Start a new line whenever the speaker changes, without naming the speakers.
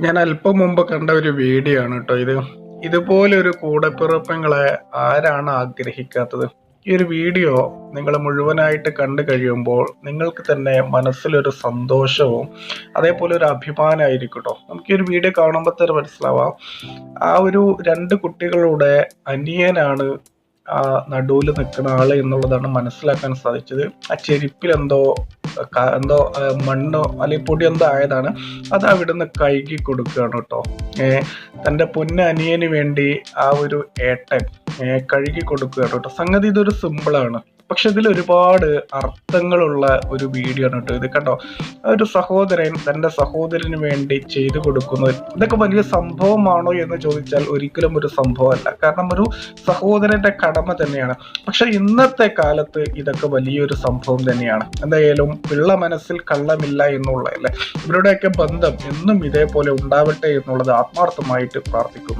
ഞാൻ അല്പം മുമ്പ് കണ്ട ഒരു വീഡിയോ ആണ് കേട്ടോ ഇത്. ഇതുപോലൊരു കൂടപ്പിറപ്പങ്ങളെ ആരാണ് ആഗ്രഹിക്കാത്തത്? ഈ ഒരു വീഡിയോ നിങ്ങൾ മുഴുവനായിട്ട് കണ്ടു കഴിയുമ്പോൾ നിങ്ങൾക്ക് തന്നെ മനസ്സിലൊരു സന്തോഷവും അതേപോലെ ഒരു അഭിമാനമായിരിക്കും കേട്ടോ. നമുക്ക് ഈ ഒരു വീഡിയോ കാണുമ്പോൾ തന്നെ മനസ്സിലാവാം. ആ ഒരു രണ്ട് കുട്ടികളുടെ അനിയനാണ് ആ നടുവിൽ നിൽക്കുന്ന ആൾ എന്നുള്ളതാണ് മനസ്സിലാക്കാൻ സാധിച്ചത്. ആ ചെരുപ്പിൽ എന്തോ മണ്ണോ അല്ലെങ്കിൽ പൊടി എന്തോ ആയതാണ്. അത് അവിടുന്ന് കഴുകി കൊടുക്കുകയാണ് കേട്ടോ. തന്റെ പൊന്ന അനിയന് വേണ്ടി ആ ഒരു ഏട്ടൻ കഴുകി കൊടുക്കുകയാണ് കേട്ടോ. സംഗതി ഇതൊരു സിമ്പിളാണ് പക്ഷെ ഇതിൽ ഒരുപാട് അർത്ഥങ്ങളുള്ള ഒരു വീഡിയോ ആണ് കേട്ടോ. ഇത് കണ്ടോ? ഒരു സഹോദരൻ തന്റെ സഹോദരന് വേണ്ടി ചെയ്തു കൊടുക്കുന്നത് ഇതൊക്കെ വലിയ സംഭവമാണോ എന്ന് ചോദിച്ചാൽ ഒരിക്കലും ഒരു സംഭവമല്ല. കാരണം ഒരു സഹോദരന്റെ കടമ തന്നെയാണ്. പക്ഷെ ഇന്നത്തെ കാലത്ത് ഇതൊക്കെ വലിയൊരു സംഭവം തന്നെയാണ്. എന്തായാലും പിള്ള മനസ്സിൽ കള്ളമില്ല എന്നുള്ളതല്ലേ? ഇവരുടെയൊക്കെ ബന്ധം എന്നും ഇതേപോലെ ഉണ്ടാവട്ടെ എന്നുള്ളത് ആത്മാർത്ഥമായിട്ട് പ്രാർത്ഥിക്കുന്നു.